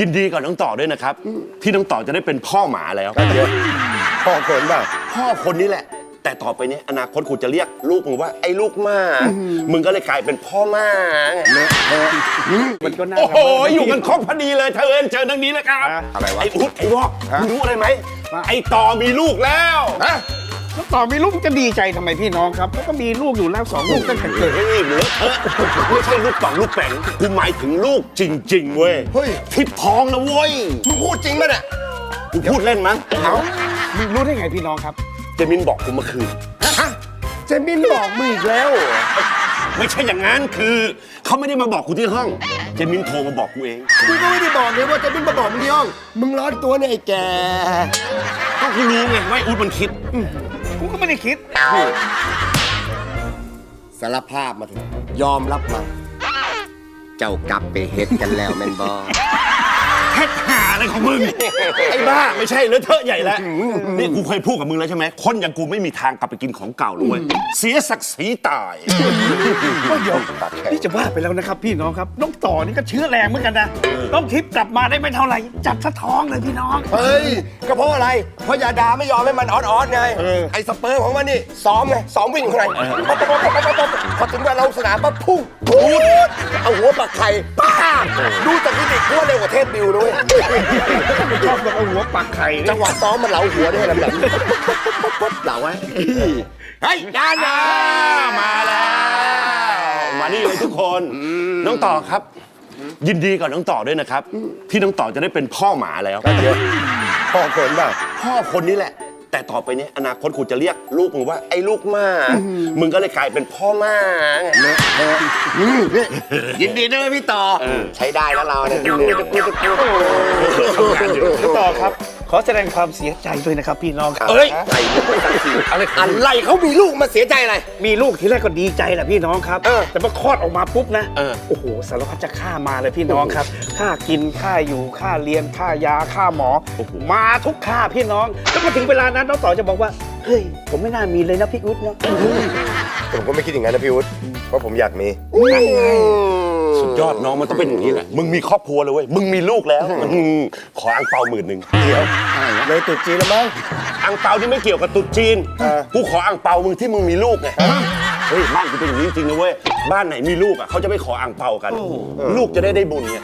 ยินดีกับน้องต่อด้วยนะครับ ที่น้องต่อจะได้เป็นพ่อหมาแล้ว เยอะพ่อคนเปล่าพ่อคนนี้แหละ แต่ต่อไปเนี้อนาคตกูจะเรียกลูกมึงว่าไอ้ลูกหมา มึงก็เลยกลายเป็นพ่อหมาไงมันก็น่าโอ้โหอยู่กันครบพอดีเลยเธอเอิญเจอทางนี้แล้วครับอะไรวะไอ้อุ๊ดไอ้วอกมึงรู้อะไรไหมไอ้ต่อมีลูกแล้ว ฮะแล้ว ต่อมีลูกจะดีใจทำไมพี่น้องครับ แล้วก็มีลูกอยู่แล้วสองลูกตั้งแต่เกิด เฮ้ยเหลือเออไม่ใช่ลูกต่องลูกแป่งกูหมายถึงลูกจริง ๆ เว้ยเฮ้ย ที่ท้องนะเว้ยมึงพูดจริงป่ะเนี่ยกูพูดเล่นมั้งเอามีรู้ได้ไงพี่น้องครับ เจมินบอกกูเมื่อคืนฮะเจมินบอกมึงอีกแล้วเหรอไม่ใช่อย่างนั้นคือเขาไม่ได้มาบอกกูที่ห้อง เจมินโทรมาบอกกูเองมึงก็ไม่ได้บอกเลยว่าเจมินมาบอกมึงที่ห้อง มึงร้อนตัวเนี่ยไอ้แกก็กูรู้ไงว่าไอ้อุ๊ดมันคิด กูก็ไม่ได้คิดสารภาพมาเถอะยอมรับมา เจ้ากลับไปเฮ็ดกันแล้วแมนบอ แค่หาอะไรของมึง ไอ้บ้าไม่ใช่เลอะเทอะใหญ่แล้วนี่กูเคยพูดกับมึงแล้วใช่ไหมคนอย่างกูไม่มีทางกลับไปกินของเก่าเลยเว้ยเสียศักดิ์ศรีตายก็เดี๋ยวพี่จะว่าไปแล้วนะครับ พี่น้องครับน้องต่อนี่ก็เชื้อแรงเหมือนกันนะต้องทิพย์กลับมาได้ไม่เท่าไหร่จับสะท้องเลยพี่น้อง เฮ้ยก็เพราะอะไร เพราะยาดาไม่ยอมให้มันออดออดไงเออไอ้สเปิร์มของมันนี่ซ้อมไงซ้อมวิ่งข้างในปั๊บปั๊บปั๊บปั๊บปั๊บปั๊บพอถึงเวลาลงสนามปั๊บพุ่ง พูดเอาหัวปักไข่ป้าบดูจากที่เด็กพัวเร็วกว่าเทพบิวนะเว้ยชอบเอาหัวปักไข่จังหวะซ้อมมันเหลาหัวได้แหลมๆเหลาไว้เฮ้ยยาดามาแล้วมานี่เลยทุกคนน้องต่อครับ ยินดีกับน้องต่อด้วยนะครับ ที่น้องต่อจะได้เป็นพ่อหมาแล้วเยอะพ่อคนเปล่าพ่อคนนี้แหละ แต่ต่อไปเนี้อนาคตกูจะเรียกลูกมึงว่าไอ้ลูกหมามึงก็เลยกลายเป็นพ่อหมาไงยินดีด้วยพี่ต่อ ใช้ได้แล้วเราเนี่ย ต่อครับ ขอแสดงความเสียใจด้วยนะครับพี่น้องครับเอ้ยอะไรอะไรเขามีลูกมาเสียใจอะไร มีลูกทีแรกก็ดีใจแหละพี่น้องครับ เออแต่พอคลอดออกมาปุ๊บนะเออ โอ้โหสารพัดจะค่ามาเลยพี่น้องครับ ค่ากินค่าอยู่ค่าเรียนค่ายาค่าหมอ มาทุกค่าพี่น้องแล้วพอถึงเวลานั้นน้องต่อจะบอกว่าเฮ้ยผมไม่น่ามีเลยนะพี่อุ๊ดเนาะผมก็ไม่คิดอย่างนั้นนะพี่วุฒิเพราะผมอยากมี สุดยอดน้องมันต้องเป็นอย่างนี้แหละมึงมีครอบครัวเลยเว้ยมึงมีลูกแล้วอืมขออังเปาหมื่นหนึ่งเลยตรุดจีนแล้วมั้งอังเปาที่ไม่เกี่ยวกับตุ๊ดจีนเออกูขออังเปามึงที่มึงมีลูกไงเฮ้ยบ้านกูเป็นอย่างนี้จริงนะเว้ยบ้านไหนมีลูกอะเขาจะไม่ขออังเปากัน ลูกจะได้ได้บุญไง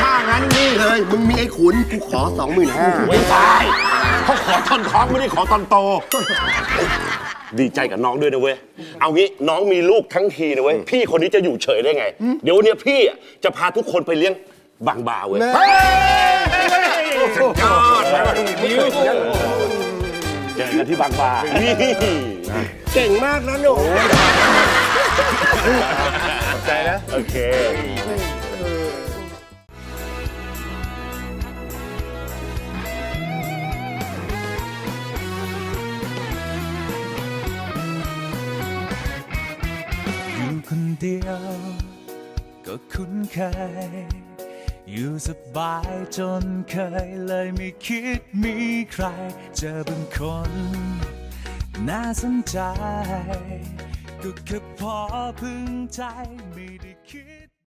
ถ้างั้นนี่เลย มึงมีไอ้ขุนกูขอสองหมื่นห้า ไม่ใช่เขาขอตอนท้องไม่ได้ขอตอนโต ดีใจกับน้องด้วยนะเว้ย เอางี้น้องมีลูกทั้งทีนะเว้ย พี่คนนี้จะอยู่เฉยได้ไง เดี๋ยววันเนี้ยพี่อะจะพาทุกคนไปเลี้ยงบางบาเว้ยยอดเจอกันที่บางบานี่เก่งมากนะหนู ใจนะ โอเค เดียว ก็คุ้นเคย อยู่สบายจนเคยเลยไม่คิดมีใคร เจอบางคน น่าสนใจ ก็แค่พอพึงใจ